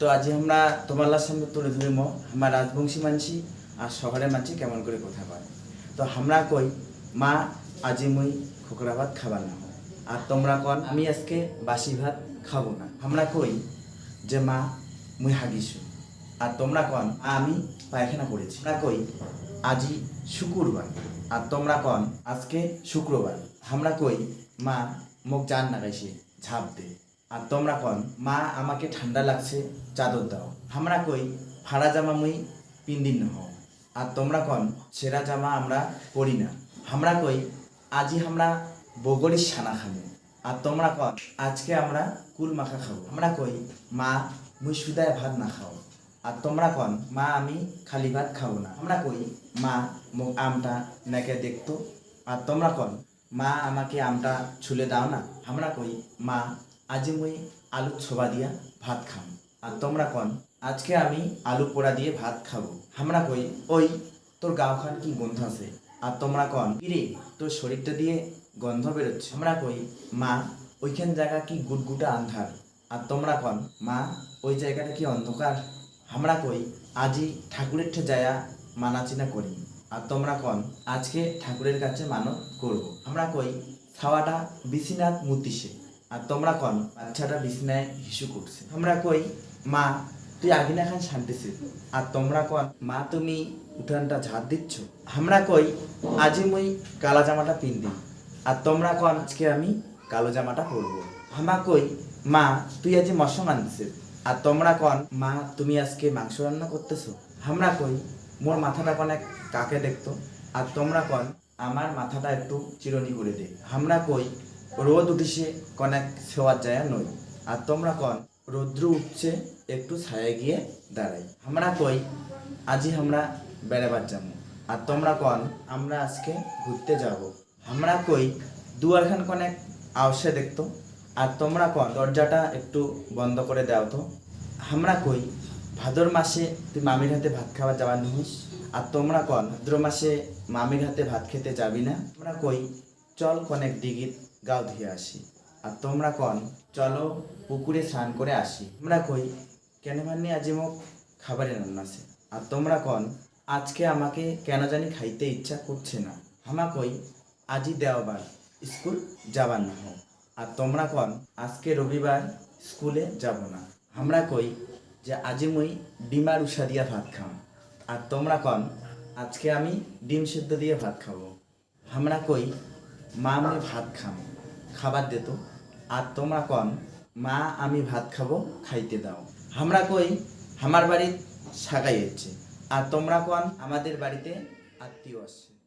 তো আজ আমরা তোমার সামনে তুলে ধরিম আমার রাজবংশী মানছি আর শহরের মানছি কেমন করে কথা কয় তো আমরা কই, মা, আজি মুই খুকরা ভাত খাবার না আর তোমরা কন, আমি আজকে বাসি ভাত খাব না। আমরা কই যে মা, মুই হাগিছু আর তোমরা কন, আমি পায়খানা করেছি। আমরা কই, আজি শুক্রবার। আর তোমরা কন, আজকে শুক্রবার। আমরা কই, মা মুখ জান লাগাইছে ঝাঁপ দে। আর তোমরা কন? মা, আমাকে ঠান্ডা লাগছে, চাদর দাও। আমরা কই? ফাড়া জামা মুই পিন্দিন ন হও। আর তোমরা কন? সেরা জামা আমরা পরি না। আমরা কই? আজি আমরা বগরির ছানা খাব। আর তোমরা কন? আজকে আমরা কুল মাখা খাব। আমরা কই? মা, মুই সুদায় ভাত না খাও। আর তোমরা কন? মা, আমি খালি ভাত খাব না। আমরা কই? মা, মোক আমটা নাকে দেখতো। আর তোমরা কন? মা, আমাকে আমটা ছুলে দাও না। আমরা কই? মা আজি মুই আলু ছোবা দিয়া ভাত খাম। আর তোমরা কন, আজকে আমি আলু পোড়া দিয়ে ভাত খাব। আমরা কই ওই তোর গাঁওখান কি গন্ধ আছে? আর তোমরা কন কিরে তোর শরীরটা দিয়ে গন্ধ বেরোচ্ছে। আমরা কই, মা ওইখান জায়গা কি গুটগুটা আন্ধার আর তোমরা কন, মা ওই জায়গাটা কি অন্ধকার আমরা কই, আজি ঠাকুরের ঠে যায়া মানাচিনা করি। আর তোমরা কন, আজকে ঠাকুরের কাছে মানত করব। আমরা কই খাওয়াটা বিছিনাথ মুতিছে আর তোমরা কন, বাচ্চাটা বিছনায় হিসু করছে। আমরা কই? মা, তুই আগিনা খান শান্তিছে আর তোমরা কন, মা তুমি উঠানটা ঝাড় দিচ্ছ? আমরা কই আজি মুই কালা জামাটা পিন্দি আর তোমরা কন, আজকে আমি কালো জামাটা পরবো। আমরা কই, মা, তুই আজ মশং আনছে আর তোমরা কন, মা, তুমি আজকে মাংস রান্না করতেছো? আমরা কই, মোর মাথাটা কনেক কাকে দেখতো? আর তোমরা কন, আমার মাথাটা একটু চিরনি করে দে। আমরা কই রোদ উঠিছে, কনেক সেওয়ার যায় নই। আর তোমরা কন, রৌদ্র উঠছে, একটু ছায়া গিয়ে দাঁড়াই। আমরা কই, আজি আমরা বেড়াবার যাব। আর তোমরা কন, আমরা আজকে ঘুরতে যাব। আমরা কই, দুয়ারখান কনেক আওসে দেখতো। আর তোমরা কন, দরজাটা একটু বন্ধ করে দাও তো। আমরা কই, ভাদর মাসে তুই মামির হাতে ভাত খাওয়া যাওয়ার নিস। আর তোমরা কন, ভাদ্র মাসে মামির হাতে ভাত খেতে যাবি না। আমরা কই, চল কনেক দিঘিত গাও ধুয়ে আসি। আর তোমরা কন, চলো পুকুরে স্নান করে আসি। আমরা কই, কেন মানি আজি মোক খাবারের রান্না আছে আর তোমরা কন, আজকে আমাকে কেন জানি খাইতে ইচ্ছা করছে না। হামা কই, আজি দেওবার স্কুল যাবার না হোক। আর তোমরা কন, আজকে রবিবার স্কুলে যাব না। আমরা কই যে আজি মুই ডিমার উষা দিয়া ভাত খাম। আর তোমরা কন, আজকে আমি ডিম সিদ্ধ দিয়ে ভাত খাব। আমরা কই মা আমি ভাত খাম, খাবার দিত আর তোমরা কন, মা, আমি ভাত খাব, খাইতে দাও। আমরা কই, আমার বাড়ি সাগাই হচ্ছে। আর তোমরা কন, আমাদের বাড়িতে আত্মীয় আসছে।